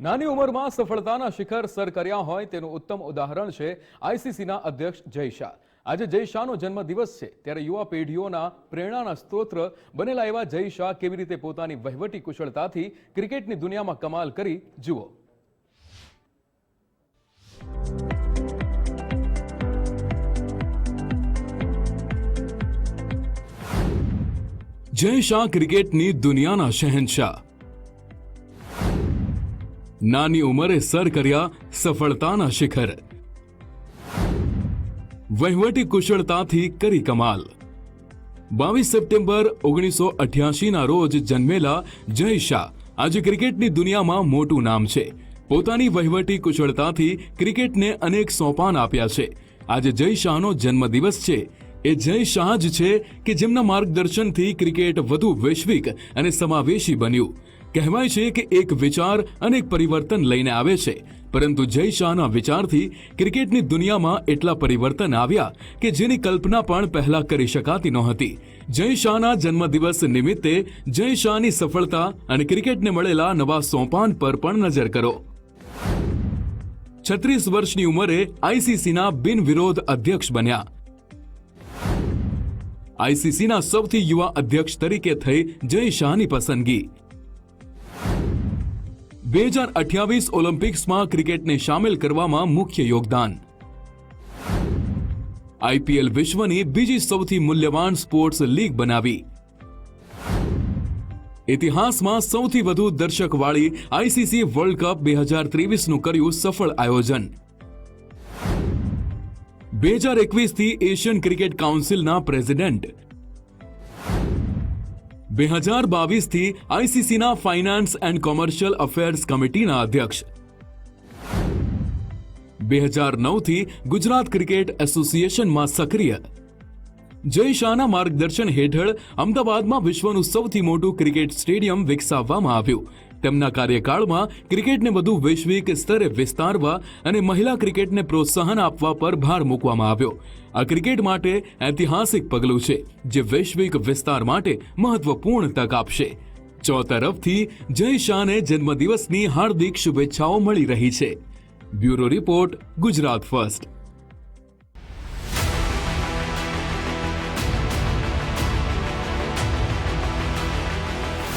નાની ઉંમરમાં સફળતાના શિખર સર કર્યા હોય તેનું ઉત્તમ ઉદાહરણ છે આઈસીસીના અધ્યક્ષ જય શાહ. આજે જય શાહનો જન્મદિવસ છે, ત્યારે યુવા પેઢીઓના પ્રેરણાના સ્ત્રોત્ર બનેલા એવા જય શાહ કેવી રીતે પોતાની વહીવટી કુશળતાથી ક્રિકેટની દુનિયામાં કમાલ કરી, જુઓ. જય શાહ ક્રિકેટની દુનિયાના શહેનશાહ. નાની ઉંમરે સર કર્યા સફળતાના શિખર. વહીવટી કુશળતાથી કરી કમાલ. બાવીસ સપ્ટેમ્બર ઓગણીસો અઠ્યાસીના રોજ જન્મેલા જય શાહ. આજે ક્રિકેટની દુનિયામાં મોટું નામ છે. પોતાની વહીવટી કુશળતાથી ક્રિકેટને અનેક સોપાન આપ્યા છે. આજે જય શાહનો જન્મદિવસ છે. એ જય શાહ જ છે કે જેમના માર્ગદર્શનથી ક્રિકેટ વધુ વૈશ્વિક અને સમાવેશી બન્યું. કહેવાય છે કે એક વિચાર અનેક પરિવર્તન લઈને આવે છે. પરંતુ જય શાહના વિચારથી ક્રિકેટની દુનિયામાં એટલા પરિવર્તન આવ્યા કે જેની કલ્પના પણ પહેલા કરી શકાતી નહોતી. જય શાહના જન્મદિવસ નિમિત્તે જય શાહની સફળતા અને ક્રિકેટને મળેલા નવા સોપાન પર પણ નજર કરો. છત્રીસ વર્ષની ઉંમરે આઈસીસીના બિનવિરોધ અધ્યક્ષ બન્યા. આઈસીસીના સૌથી યુવા અધ્યક્ષ તરીકે થઈ જય શાહની પસંદગી. બે હજાર અઠ્યાવીસ ઓલિમ્પિક્સમાં ક્રિકેટને સામેલ કરવામાં મુખ્ય યોગદાન. આઈપીએલ વિશ્વની બીજી સૌથી મૂલ્યવાન સ્પોર્ટ્સ લીગ બનાવી. ઇતિહાસમાં સૌથી વધુ દર્શકવાળી આઈસીસી વર્લ્ડ કપ બે હજાર ત્રેવીસનું કર્યું સફળ આયોજન. બે હજાર એકવીસથી એશિયન ક્રિકેટ કાઉન્સિલના પ્રેસિડેન્ટ બે હજાર બાવીસથી આઈસીસીના ફાઇનાન્સ એન્ડ કોમર્શિયલ અફેર્સ કમિટીના અધ્યક્ષ. બે હજાર નવથી ગુજરાત ક્રિકેટ એસોસિએશનમાં સક્રિય. જય શાહના માર્ગદર્શન હેઠળ અમદાવાદમાં વિશ્વનું સૌથી મોટું ક્રિકેટ સ્ટેડિયમ વિકસાવવામાં આવ્યું. તેમના કાર્યકાળમાં ક્રિકેટને વધુ વૈશ્વિક સ્તરે વિસ્તારવા અને મહિલા ક્રિકેટને પ્રોત્સાહન આપવા પર ભાર મૂકવામાં આવ્યો. આ ક્રિકેટ માટે ઐતિહાસિક પગલું છે, જે વૈશ્વિક વિસ્તાર માટે મહત્વપૂર્ણ તક આપશે. ચોતરફથી, જય શાહને જન્મદિવસની હાર્દિક શુભેચ્છાઓ મળી રહી છે. Bureau report, Gujarat first.